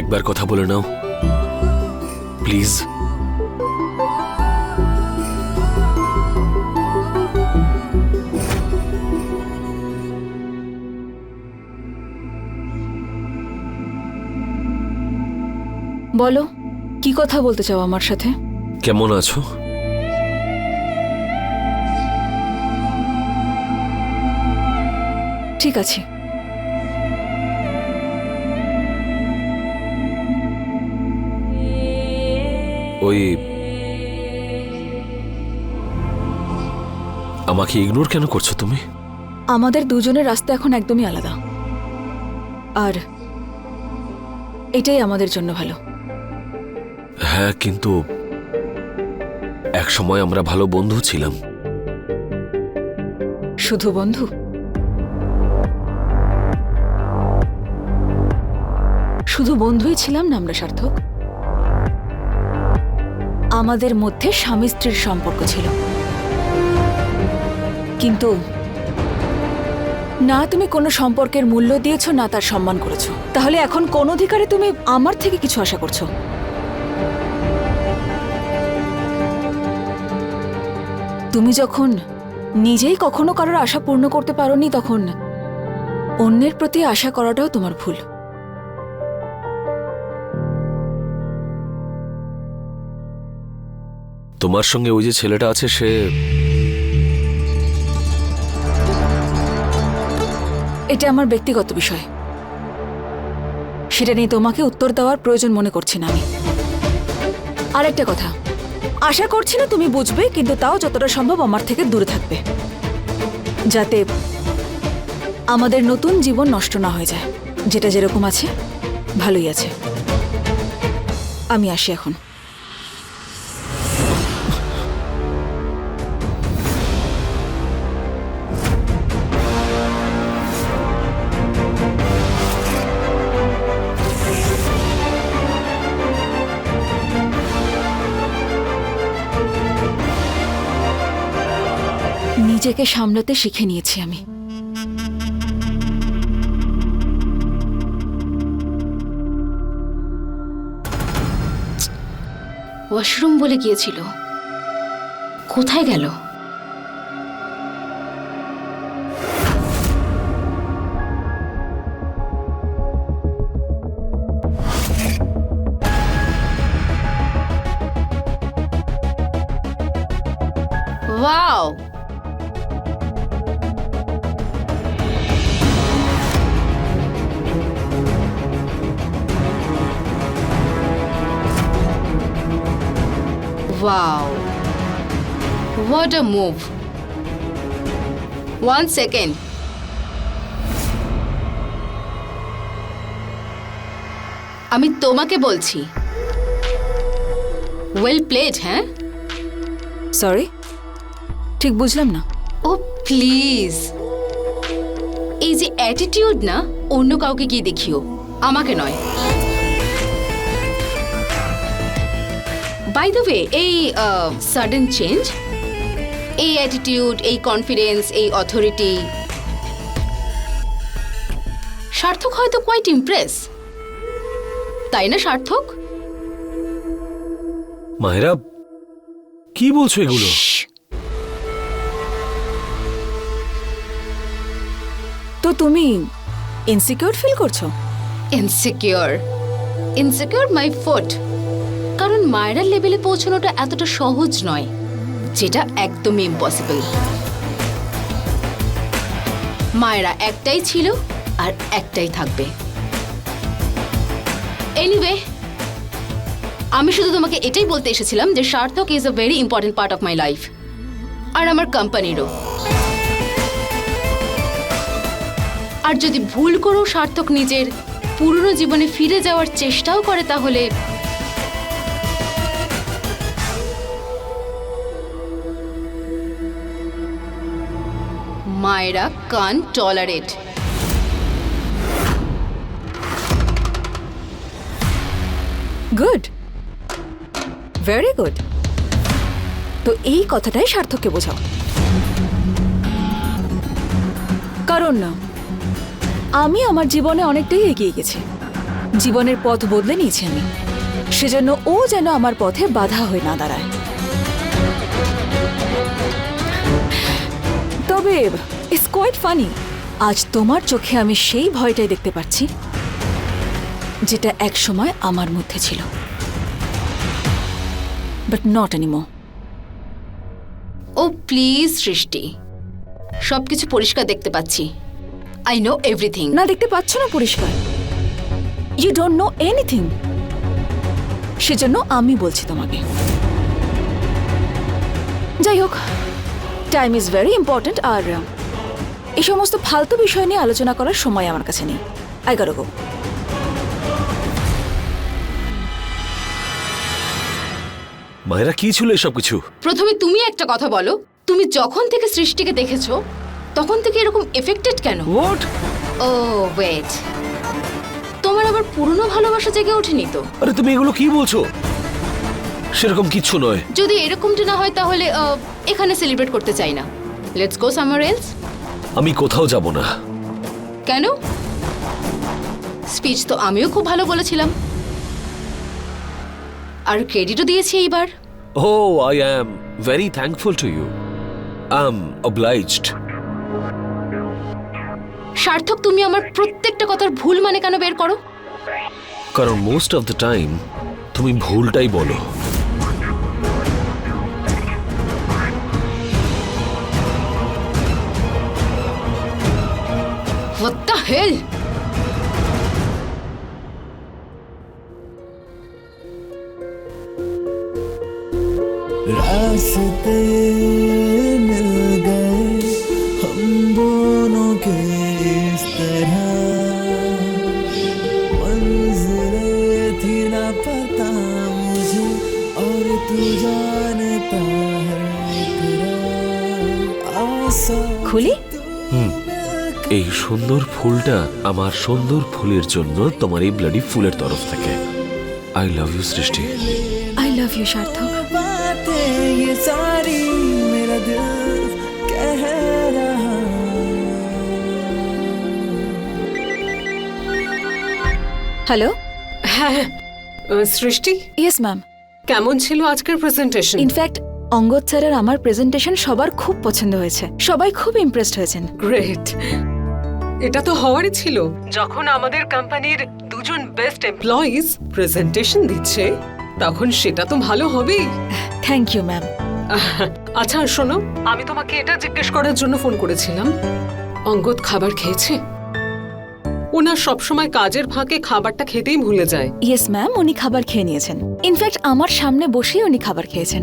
একবার কথা বলে নাও। প্লিজ। বলো কি কথা বলতে চাও আমার সাথে? কেমন আছো? ঠিক আছে। ওই আমাকে ইগনোর কেন করছ তুমি? আমাদের দুজনের রাস্তা এখন একদমই আলাদা। আর এটাই আমাদের জন্য ভালো। হ্যাঁ কিন্তু এক সময় আমরা ভালো বন্ধু ছিলাম। শুধু বন্ধু? শুধু বন্ধুই ছিলাম না আমরা সার্থক। আমাদের মধ্যে স্বামী স্ত্রীর সম্পর্ক ছিল। কিন্তু না তুমি কোনো সম্পর্কের মূল্য দিয়েছ, না তার সম্মান করেছ। তাহলে এখন কোন অধিকারে তুমি আমার থেকে কিছু আশা করছ? তুমি যখন নিজেই কখনো কারোর আশা পূর্ণ করতে পারোনি, তখন অন্যের প্রতি আশা করাটাও তোমার ভুল। তোমার সঙ্গে ওই যে ছেলেটা আছে, সে এটা আমার ব্যক্তিগত বিষয়। সেটা নিয়ে তোমাকে উত্তর দেওয়ার প্রয়োজন মনে করছি না আমি। আর একটা কথা, আশা করছি না তুমি বুঝবে, কিন্তু তাও যতটা সম্ভব আমার থেকে দূরে থাকবে। যাতে আমাদের নতুন জীবন নষ্ট না হয়ে যায়। যেটা যেরকম আছে, ভালোই আছে। আমি আসি এখন। নিজেকে সামলাতে শিখে নিয়েছি আমি। ওয়াশরুম বলে গিয়েছিল। কোথায় গেল? Wow! Wow. What a move. One second. আমি তোমাকে বলছি। ওয়েল প্লেড হ্যাঁ? সরি ঠিক বুঝলাম না। ও প্লিজ এই যে অ্যাটিটিউড না অন্য কাউকে গিয়ে দেখিও। আমাকে নয়। বাই দ্য ওয়ে এই সাডেন চেঞ্জ এই অ্যাটিটিউড এই কনফিডেন্স এই অথরিটি সার্থক হয়তো কোয়াইট ইমপ্রেস তাই না সার্থক? মায়েরা কি বলছো এগুলো? তো তুমি ইনসিকিউর ফিল করছ? ইনসিকিউর ইনসিকিওর মাই ফুট কারণ মায়েরার লেভেলে পৌঁছানোটা এতটা সহজ নয়, যেটা একদমই ইম্পসিবল মায়েরা একটাই ছিল আর একটাই থাকবে। এনিওয়ে আমি শুধু তোমাকে এটাই বলতে এসেছিলাম যে Sarthak is a very important part of my life আর আমার কোম্পানিরও আর যদি ভুল করেও সার্থক নিজের পুরনো জীবনে ফিরে যাওয়ার চেষ্টাও করে তাহলে মায়েরা কান টলারেট। গুড। Very good. তো এই কথাটাই সার্থককে বোঝাও। কারণ না, আমি আমার জীবনে অনেকটাই এগিয়ে গেছি। জীবনের পথ বদলে নিয়েছি আমি। সেজন্য ও যেন আমার পথে বাধা হয়ে না দাঁড়ায়। তবে ইটস কোয়াইট ফানি আজ তোমার চোখে আমি সেই ভয়টাই দেখতে পাচ্ছি যেটা এক সময় আমার মধ্যে ছিল। But not anymore oh please Srishti. সবকিছু পরিষ্কার দেখতে পাচ্ছি। আই নো এভরিথিং না দেখতে পাচ্ছ না পরিষ্কার? ইউ ডোন্ট নো এনিথিং সেজন্য আমি বলছি তোমাকে। যাই হোক টাইম ইজ ভেরি ইম্পর্ট্যান্ট আর এই সমস্ত ফালতু বিষয় নিয়ে আলোচনা করার সময় আমার কাছে নেই। I go go. মায়েরা কি ছিল এসব কিছু প্রথমে তুমি একটা কথা বলো তুমি যখন থেকে সৃষ্টিকে দেখেছ তখন থেকে এরকম এফেক্টেড কেন? হোয়াট ও ওয়েট তোমার আবার পুরনো ভালোবাসা জেগে ওঠেনি তো? আরে তুমি এগুলো কি বলছো? সেরকম কিচ্ছু নয়। যদি এরকমটা না হয় তাহলে আহ, এখানে সেলিব্রেট করতে চাই না। লেটস গো সামার এলস আমি কোথাও যাব না। কেন? স্পিচ তো আমিও খুব ভালো বলেছিলাম। আর ক্রেডিটও দিয়েছি এইবার। ও I am very thankful to you I am obliged Sarthak তুমি আমার প্রত্যেকটা কথার ভুল মানে কেন বের করো? কারণ মোস্ট অফ দ্য টাইম তুমি ভুলটাই বলো। Hell? रास्ते मिल गए हम दोनों के इस तरह। मंजिलें थी ना पता मुझे और तू जानता है आसा খুলি এই সুন্দর ফুলটা আমার সুন্দর ফুলের জন্য তোমার এই ব্লাডি ফুলের তরফ থেকে। I love you Srishti. I love you Sarthak. Hello হ্যাঁ সৃষ্টি? ইয়েস ম্যাম কেমন ছিল আজকের প্রেজেন্টেশন ইনফ্যাক্ট অঙ্গদ স্যারের আমার প্রেজেন্টেশন সবার খুব পছন্দ হয়েছে। সবাই খুব ইমপ্রেসড হয়েছেন। গ্রেট এটা তো হওয়ারই ছিল। যখন আমাদের কোম্পানির দুজন বেস্ট এমপ্লয়িজ প্রেজেন্টেশন দিচ্ছে তখন সেটা তো ভালো হবেই। থ্যাংক ইউ ম্যাম আচ্ছা শোনো আমি তোমাকে এটা জিজ্ঞেস করার জন্য ফোন করেছিলাম। অঙ্গদ খাবার খেয়েছে? ওনার সবসময় কাজের ফাঁকে খাবারটা খেতেই ভুলে যায়। ইয়েস ম্যাম উনি খাবার খেয়ে নিয়েছেন। ইনফ্যাক্ট আমার সামনে বসেই উনি খাবার খেয়েছেন।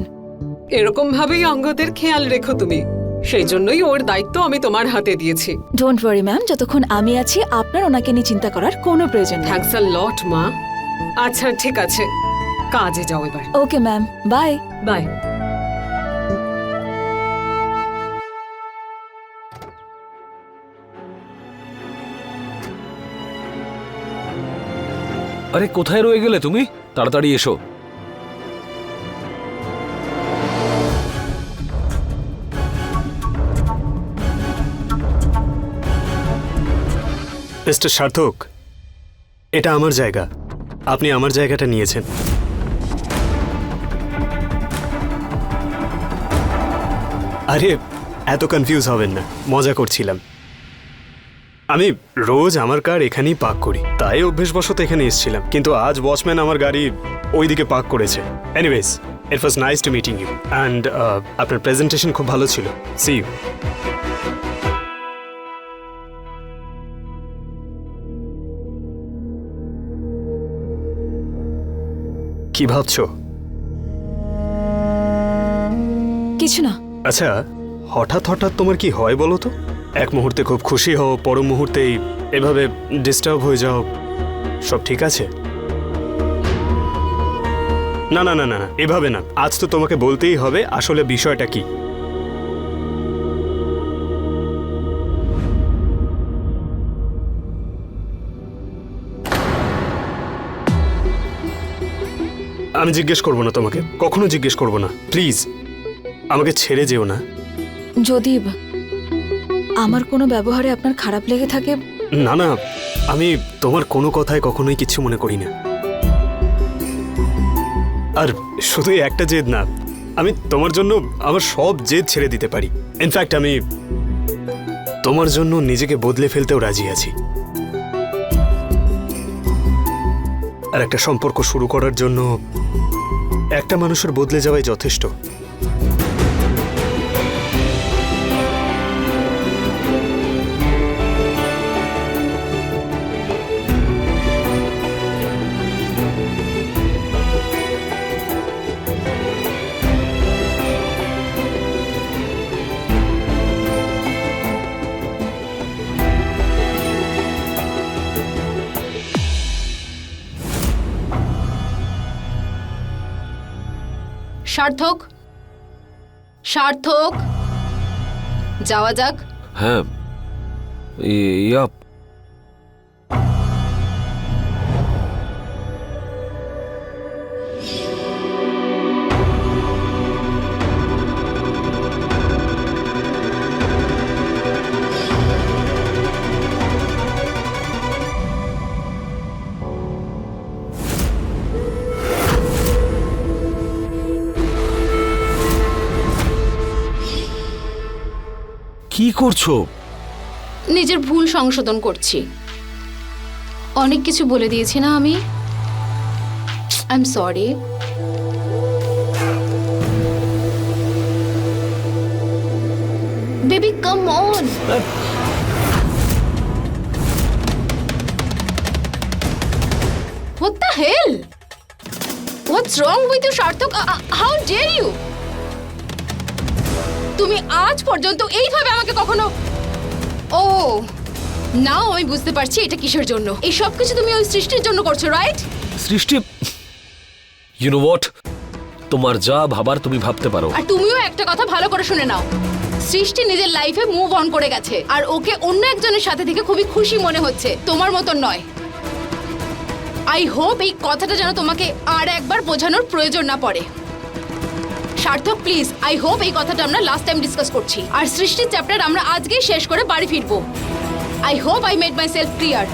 এরকম ভাবেই অঙ্গদের খেয়াল রেখো তুমি। সেই জন্যই ওর দায়িত্ব আমি তোমার হাতে দিয়েছি। ডোন্ট ওয়ারি ম্যাম যতক্ষণ আমি আছি আপনার ওনাকে নিয়ে চিন্তা করার কোনো প্রয়োজন নেই। থ্যাংকস আ লট মা। আচ্ছা ঠিক আছে। কাজে যাও এবার। ওকে ম্যাম বাই বাই আরে কোথায় রয়ে গেলে তুমি? তাড়াতাড়ি এসো। মিস্টার সার্থক, এটা আমার জায়গা। আপনি আমার জায়গাটা নিয়েছেন। আরে, এত কনফিউজ হবেন না। মজা করছিলাম। আমি রোজ আমার কার এখানেই পার্ক করি। তাই অভ্যেসবশত এখানে এসেছিলাম। কিন্তু আজ ওয়াচম্যান আমার গাড়ি ওইদিকে পার্ক করেছে। Anyways it was nice to meeting you and আপনার প্রেজেন্টেশন খুব ভালো ছিল। সি ইউ কি ভাবছ? কিছু না। আচ্ছা হঠাৎ হঠাৎ তোমার কি হয় বলো তো? এক মুহূর্তে খুব খুশি হও পর মুহূর্তেই এভাবে ডিস্টার্ব হয়ে যাও। সব ঠিক আছে? না না না না না, এভাবে না। আজ তো তোমাকে বলতেই হবে আসলে বিষয়টা কি। আমি জিজ্ঞেস করব না তোমাকে। কখনো জিজ্ঞেস করব না। প্লিজ আমাকে ছেড়ে যেও না। যদি আমার কোনো ব্যবহারে আপনার খারাপ লেগে থাকে না না আমি তোমার কোনো কথায় কখনোই কিছু মনে করি না। আর শুধু একটা জেদ না আমি তোমার জন্য আমার সব জেদ ছেড়ে দিতে পারি। ইনফ্যাক্ট আমি তোমার জন্য নিজেকে বদলে ফেলতেও রাজি আছি। আর একটা সম্পর্ক শুরু করার জন্য একটা মানুষের বদলে যাওয়াই যথেষ্ট। সার্থক? সার্থক? যাওয়া যাক। হ্যাঁ ইয়া কি করছ নিজের ভুল সংশোধন করছি অনেক কিছু বলে দিয়েছি না আমি I am sorry baby come on What the hell? What's wrong with you, সার্থক? How dare you? তুমি আজ পর্যন্ত এইভাবে আমাকে কখনো ও নাও আমি বুঝতে পারছি এটা কিসের জন্য। এই সব কিছু তুমি ওই সৃষ্টির জন্য করছ রাইট সৃষ্টি ইউ নো হোয়াট তোমার যা ভাবার তুমি ভাবতে পারো। আর তুমিও একটা কথা ভালো করে শুনে নাও। সৃষ্টি নিজের লাইফে মুভ অন করে গেছে। আর ওকে অন্য একজনের সাথে থেকে খুবই খুশি মনে হচ্ছে। তোমার মতন নয়। আই হোপ এই কথাটা যেন তোমাকে আর একবার বোঝানোর প্রয়োজন না পড়ে। সার্থক প্লিজ আই হোপ এই কথাটা আমরা লাস্ট টাইম ডিসকাস করছি। আর সৃষ্টির চ্যাপ্টার আমরা আজকেই শেষ করে বাড়ি ফিরবো। I hope I made myself clear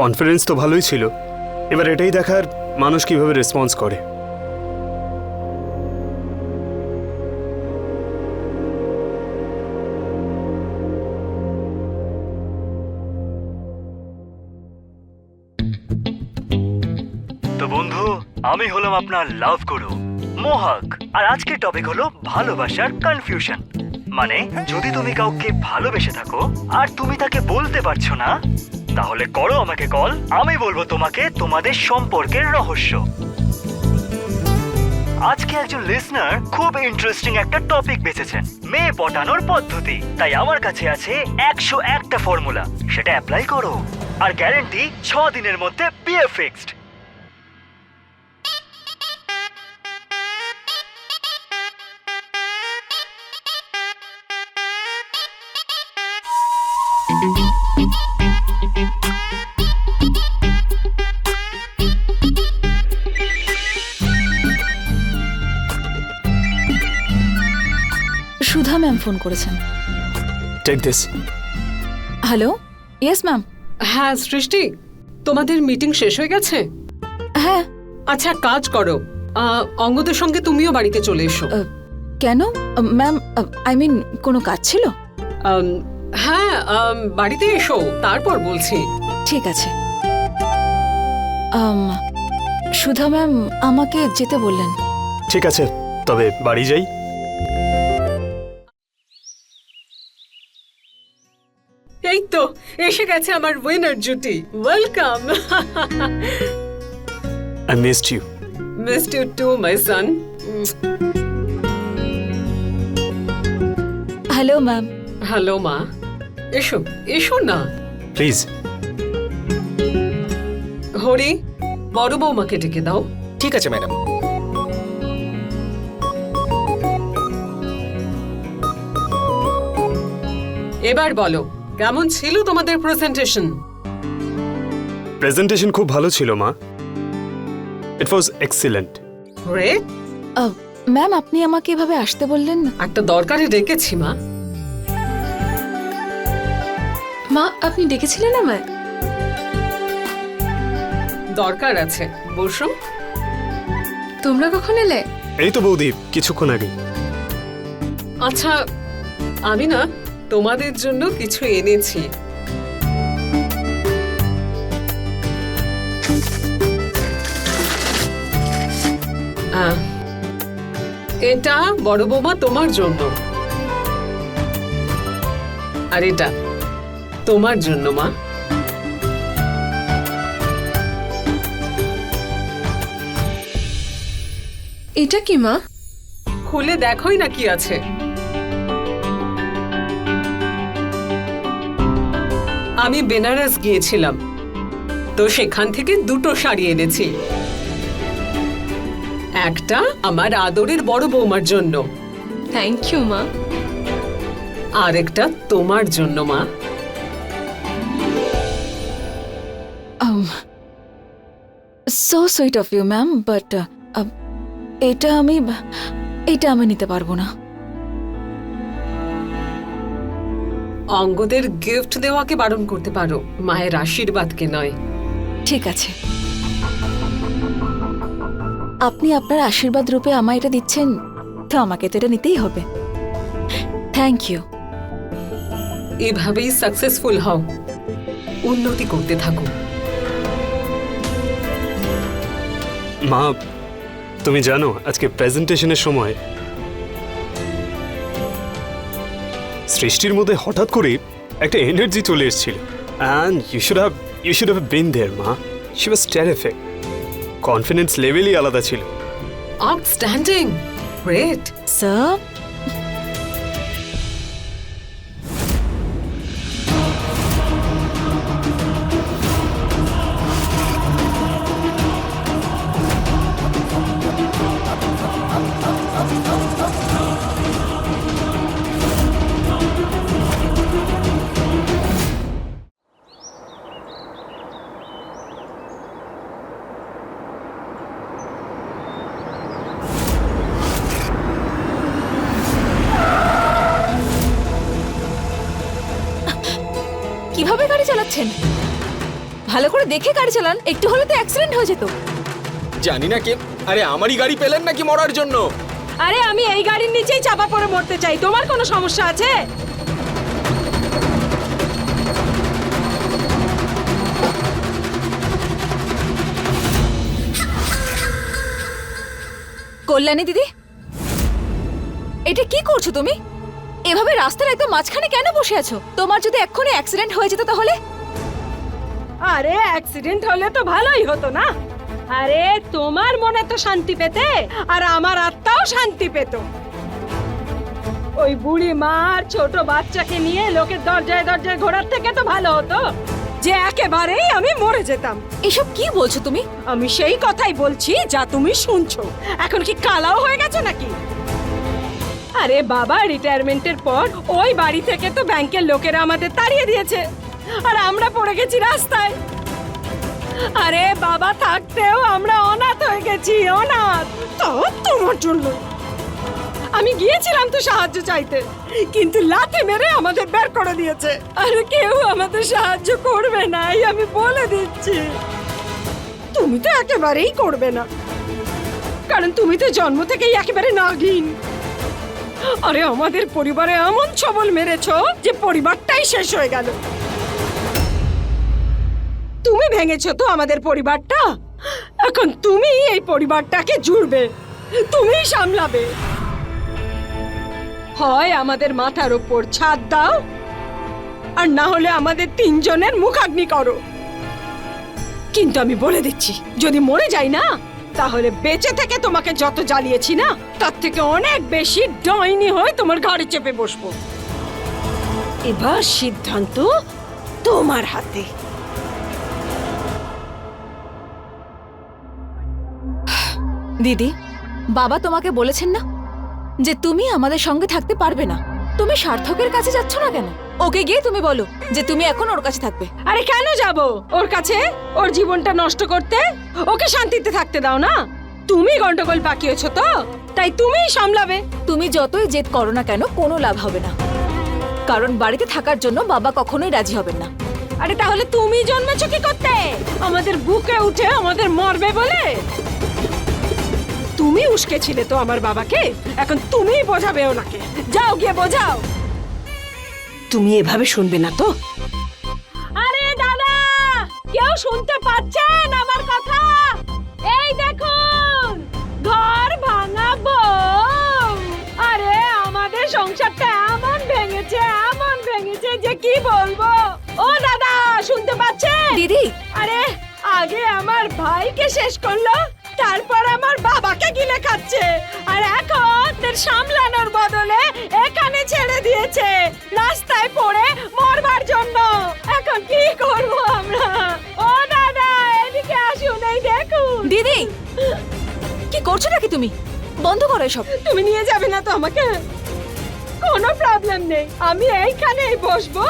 confidence তো ভালোই ছিল। এবার এটাই দেখার মানুষ কীভাবে রেসপন্স করে। তো বন্ধু, আমি হলাম আপনার লাভ গুরু মোহক আর আজকের টপিক হলো ভালোবাসার কনফিউশন মানে যদি তুমি কাউকে ভালোবেসে থাকো, আর তুমি তাকে বলতে পারছ না তাহলে করো আমাকে কল। আমি বলব তোমাকে তোমাদের সম্পর্কের রহস্য। আজকে একজন লিসনার খুব ইন্টারেস্টিং একটা টপিক বেছেছেন মেয়ে পটানোর পদ্ধতি। তাই আমার কাছে আছে একশো একটা ফর্মুলা সেটা অ্যাপ্লাই করো। আর গ্যারেন্টি ছ দিনের মধ্যে বিয়ে ফিক্সড ফোন করেছেন। Take this hello? Yes ma'am হ্যাঁ সৃষ্টি তোমাদের মিটিং শেষ হয়ে গেছে? হ্যাঁ। আচ্ছা কাজ করো। আহ, অঙ্গদের সঙ্গে তুমিও বাড়িতে চলে এসো। কেন? ম্যাম আই মিন কোনো কাজ ছিল? হ্যাঁ বাড়িতে এসো তারপর বলছি। ঠিক আছে। সুধা ম্যাম আমাকে যেতে বললেন। ঠিক আছে তবে বাড়ি যাই। এসে গেছে আমার উইনার জুটি। Welcome I missed you missed you too my son hello ma'am hello মা এসো এসো না। প্লিজ হরি বড় বৌমাকে ডেকে দাও। ঠিক আছে ম্যাডাম। এবার বলো কেমন ছিল তোমাদের প্রেজেন্টেশন প্রেজেন্টেশন খুব ভালো ছিল মা। It was excellent great ma'am আপনি আমাকে এভাবে আসতে বললেন না? একটা দরকারে ডেকেছি মা। মা আপনি ডেকেছিলেন আমায়? দরকার আছে। বসো। তোমরা কখন এলে? এই তো বৌদি কিছুক্ষণ আগে। আচ্ছা আমি না তোমাদের জন্য কিছু এনেছি। এটা বড় বৌমা তোমার জন্য। আর এটা তোমার জন্য মা। এটা কি মা? খুলে দেখোই না কি আছে। আমি বেনারস গিয়েছিলাম। তো সেখান থেকে দুটো শাড়ি এনেছি। একটা আমার আদরের বড় বৌমার জন্য। থ্যাংক ইউ মা। আর একটা তোমার জন্য মা। So sweet of you ma'am but এটা আমি এটা আমি নিতে পারব না। অঙ্গদের গিফট দেওয়াকে বারণ করতে পারো। মায়ের আশীর্বাদকে নয়। ঠিক আছে। আপনি আপনার আশীর্বাদ রূপে আমায় এটা দিচ্ছেন তো আমাকে তো এটা নিতেই হবে। থ্যাংক ইউ এভাবেই সাকসেসফুল হও। উন্নতি করতে থাকো। মা তুমি জানো আজকে প্রেজেন্টেশনের সময় সৃষ্টির মধ্যে হঠাৎ করে একটা এনার্জি চলে এসেছিল। And you should have you should have been there মা। শি ওয়াজ টেরিফিক কনফিডেন্স লেভেলই আলাদা ছিল। আউটস্ট্যান্ডিং গ্রেট স্যার চালাচ্ছেন ভালো করে দেখে গাড়ি চালান একটু হলে তো অ্যাক্সিডেন্ট হয়ে যেত। জানি না কে। আরে আমারই গাড়ি পেলেন নাকি মরার জন্য? আরে আমি এই গাড়ির নিচেই চাপা পড়ে মরতে চাই। তোমার কোনো সমস্যা আছে? কল্যাণী দিদি এটা কি করছ তুমি? এভাবে রাস্তার একদম মাঝখানে কেন বসে আছো? তোমার যদি এক্ষুনি অ্যাক্সিডেন্ট হয়ে যেত তাহলে? আরে অ্যাক্সিডেন্ট হলে তো ভালোই হতো না। আরে তোমার মনে তো শান্তি পেতে আর আমার আত্মাও শান্তি পেত। ওই বুড়ি মা আর ছোট বাচ্চাকে নিয়ে লোকের দরজায় দরজায় ঘোরার থেকে তো ভালো হতো যে একেবারেই আমি মরে যেতাম। এসব কি বলছো তুমি? আমি সেই কথাই বলছি যা তুমি শুনছো। এখন কি কালাও হয়ে গেছে নাকি? আরে বাবা রিটায়ারমেন্টের পর ওই বাড়ি থেকে তো ব্যাংকের লোকেরা আমাদের তাড়িয়ে দিয়েছে। আর আমরা পড়ে গেছি রাস্তায়। আরে বাবা, থাকতেও আমরা অনাথ হয়ে গেছি, অনাথ। তো তোমার জন্য। আমি গিয়েছিলাম তো সাহায্য চাইতে, কিন্তু লাথি মেরে আমাদের বের করে দিয়েছে। আর কেউ আমাদের সাহায্য করবে না, এই আমি বলে দিচ্ছি। তুমি তো একেবারেই করবে না। কারণ তুমি তো জন্ম থেকেই একেবারে নাগিন। আরে আমাদের পরিবারে এমন ছবল মেরেছ যে পরিবারটাই শেষ হয়ে গেল। তুমি ভেঙেছো তো আমাদের পরিবারটা? এখন তুমি এই পরিবারটাকে জুড়বে তুমি সামলাবে। হয় আমাদের মাথার ওপর ছাদ দাও, আর না হলে আমাদের তিনজনের মুখাগ্নি করো। কিন্তু আমি বলে দিচ্ছি, যদি মরে যাই না, তাহলে বেঁচে থেকে তোমাকে যত জ্বালিয়েছি না, তার থেকে অনেক বেশি ডাইনি হয়ে তোমার ঘাড়ে চেপে বসবো। এবার সিদ্ধান্ত তোমার হাতে। দিদি বাবা তোমাকে বলেছেন না যে তুমি আমাদের সঙ্গে থাকতে পারবে না। তুমি সার্থকের কাছে যাচ্ছ না কেন? ওকে গিয়ে তুমি বলো যে তুমি এখন ওর কাছে থাকবে। আরে কেন যাব? ওর কাছে? ওর জীবনটা নষ্ট করতে? ওকে শান্তিতে থাকতে দাও না? তুমি গন্ডগোল পাকিয়েছো তো? তাই তুমিই সামলাবে। তুমি যতই জেদ করো না কেন কোনো লাভ হবে না। কারণ বাড়িতে থাকার জন্য বাবা কখনোই রাজি হবেন না। আরে তাহলে তুমি জন্মেছ কি করতে? আমাদের বুকে উঠে আমাদের মরবে বলে? তুমি উস্কেছিলে তো আমার বাবাকে? এখন তুমি বোঝাবে ওনাকে। যাও গিয়ে বোঝাও। তুমি এভাবে শুনবে না তো? আরে দাদা কেউ শুনতে পাচ্ছেন আমার কথা? এই দেখুন ঘর ভাঙাবো আরে আমাদের সংসারটা এমন ভেঙেছে এমন ভেঙেছে যে কি বলব? ও দাদা শুনতে পাচ্ছেন? দিদি। আরে আগে আমার ভাইকে শেষ করল। তারপর আমার বাবাকে গিলে খাচ্ছে। আর এখন তার সামলানোর বদলে এখানে ছেড়ে দিয়েছে। রাস্তায় পড়ে মরবার জন্য। এখন কি করব আমরা? ও দাদা এদিকে আসুন এই দেখুন। দিদি কি করছ নাকি তুমি? বন্ধ করো এসব। তুমি নিয়ে যাবে না তো আমাকে? কোনো প্রবলেম নেই। আমি এইখানেই বসবো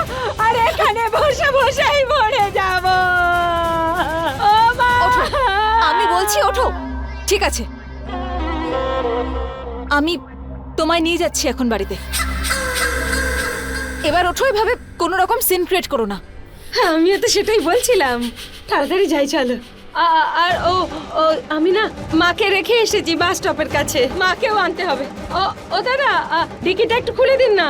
আর এখানে বসে বসেই মরে যাব। বলছি, ওঠো। ঠিক আছে। আমি তোমায় নিয়ে যাচ্ছি এখন বাড়িতে। এবার ওঠো, এভাবে কোনো রকম সিন ক্রিয়েট করো না। হ্যাঁ আমিও তো সেটাই বলছিলাম। তাড়াতাড়ি যাই, চলো। আর ও ও, আমি না মাকে রেখে এসেছি বাস স্টপের কাছে। মাকেও আনতে হবে। ও ও দাদা ডিকিটা একটু খুলে দিন না।